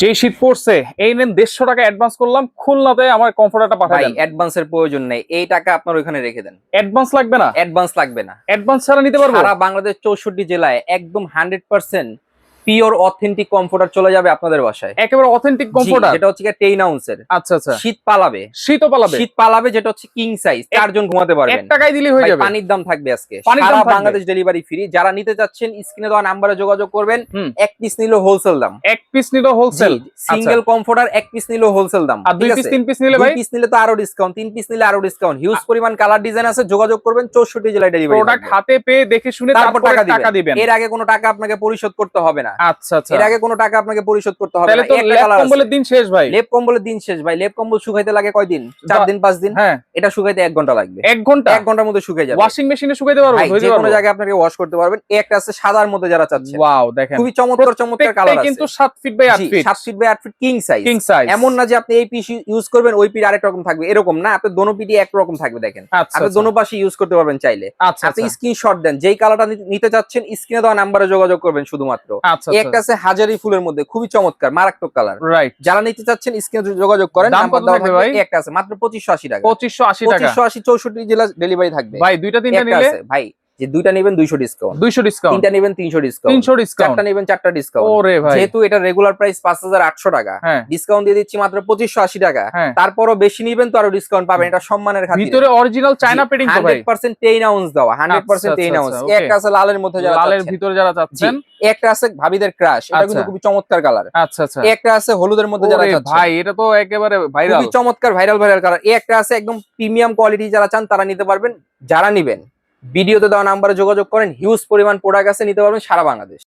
যে শীত পড়ছে এই নেন দেড়শো টাকা অ্যাডভান্স করলাম খুলনাতে আমার কমফোর্টারটা পাঠাই অ্যাডভান্সের প্রয়োজন নেই। এই টাকা আপনার ওইখানে রেখে দেন। অ্যাডভান্স লাগবে না? অ্যাডভান্স লাগবে না। অ্যাডভান্স ছাড়া নিতে পারব? সারা বাংলাদেশ চৌষট্টি জেলায় একদম hundred percent pure authentic comforter চলে যাবে আপনাদের বাসায়। একেবারে অথেন্টিক কমফোর্টার যেটা হচ্ছে 10 আউন্সের আচ্ছা আচ্ছা। শীত পালাবে। শীত পালাবে? শীত পালাবে যেটা হচ্ছে কিং সাইজ চারজন ঘুমাতে এক পারবেন টাকায় দিলেই হয়ে যাবে। পানির দাম থাকবে আজকে। সারা বাংলাদেশ ডেলিভারি ফ্রি যারা নিতে যাচ্ছেন স্ক্রিনে দেওয়া নাম্বারে যোগাযোগ করবেন। এক পিস নিলো হোলসেল দাম। এক পিস নিলো হোলসেল সিঙ্গেল কমফোর্টার এক পিস নিলো হোলসেল দাম আর দুই পিস তিন পিস নিলে ভাই? পিস নিলে তো আরও ডিসকাউন্ট তিন পিস নিলে আরও ডিসকাউন্ট হিউজ পরিমাণ কালার ডিজাইন আছে যোগাযোগ করবেন চৌষট্টি জেলায় ডেলিভারি প্রোডাক্ট হাতে পেয়ে দেখে শুনে তারপর টাকা দিবেন। এর আগে কোনো টাকা আপনাকে পরিশোধ করতে হবে না। আচ্ছা আচ্ছা। এর আগে কোনো টাকা আপনাকে পরিশোধ করতে হবে না। একটা কালার কম্বলের দিন শেষ ভাই। লেপ কম্বলের দিন শেষ ভাই। লেপ কম্বল শুকাইতে লাগে কয়দিন চার বা- দিন পাঁচ দিন? হ্যাঁ। এটা শুকাইতে এক ঘণ্টা লাগবে। এক ঘণ্টা? এক ঘণ্টার মধ্যে শুকাই যাবে। ওয়াশিং মেশিনে শুকাইতে পারব যে কোনো জায়গায় আপনাকে ওয়াশ করতে পারবেন। একটা আছে সাদার মধ্যে যারা চাচ্ছেন। ওয়াও দেখেন। খুবই চমৎকার চমৎকার কালার আছে। কিন্তু 7 ফিট বাই 8 ফিট সাত ফিট বাই আট feet king size king size এমন না যে আপনি এই পিস ইউজ করবেন ওই পিস আরেক রকম থাকবে। এরকম না আপনি দোনো পিটি এক রকম থাকবে দেখেন। আচ্ছা আপনি আচ্ছা। দোনো পাশে ইউজ করতে পারবেন চাইলে। আচ্ছা আপনি স্ক্রিনশট দেন যেই কালারটা নিতে চাচ্ছেন স্ক্রিনে দেওয়া নাম্বারে যোগাযোগ করবেন শুধুমাত্র। একটা আছে হাজারি ফুলের মধ্যে খুবই চমৎকার মারাত্মক কালার রাইট যারা নিতে চাচ্ছেন স্ক্রিনে যোগাযোগ করেন নাম্বার দেওয়া ভাই? একটা আছে মাত্র পঁচিশশো আশি টাকা। 2580 টাকা। পঁচিশশো আশি চৌষট্টি জেলা ডেলিভারি থাকবে। ভাই দুইটা তিনটা নিলে? ভাই। যে দুইটা নেবেন দুইশো ডিসকাউন্ট 200 ডিসকাউন্ট তিনটা নেবেন তিনশো ডিসকাউন্ট 300 ডিসকাউন্ট চারটা নেবেন চারটা ডিসকাউন্ট ওরে ভাই। যেহেতু এটা রেগুলার প্রাইস পাঁচ হাজার আটশো টাকা হ্যাঁ। ডিসকাউন্ট দিয়ে দিচ্ছি মাত্র পঁচিশশো আশি টাকা। হ্যাঁ। তারপরও বেশি নিবেন তো আরও ডিসকাউন্ট পাবেন এটা সম্মানের খাতিরে। ভিতরে অরিজিনাল চায়না ভাই। হান্ড্রেড পার্সেন্ট টেন আউন্স দেওয়া হান্ড্রেড পার্সেন্ট টেন আউন্স একটা আছে লালের মধ্যে যারা লালের ভিতরে যারা জি, চাচ্ছেন একটা আছে ভাবিদের ক্রাশ এটা কিন্তু আচ্ছা। খুবই চমৎকার কালার আচ্ছা আচ্ছা। একটা আছে হলুদের মধ্যে যারা ওরে ভাই এটা তো একেবারে ভাইরাল খুবই চমৎকার ভাইরাল ভাইরাল কালার একটা আছে একদম প্রিমিয়াম কোয়ালিটি যারা চান তারা নিতে পারবেন যারা নিবেন। ভিডিওতে দেওয়া নাম্বারে যোগাযোগ করেন হিউজ পরিমাণ প্রোডাক্ট আছে নিতে পারবেন সারা বাংলাদেশ।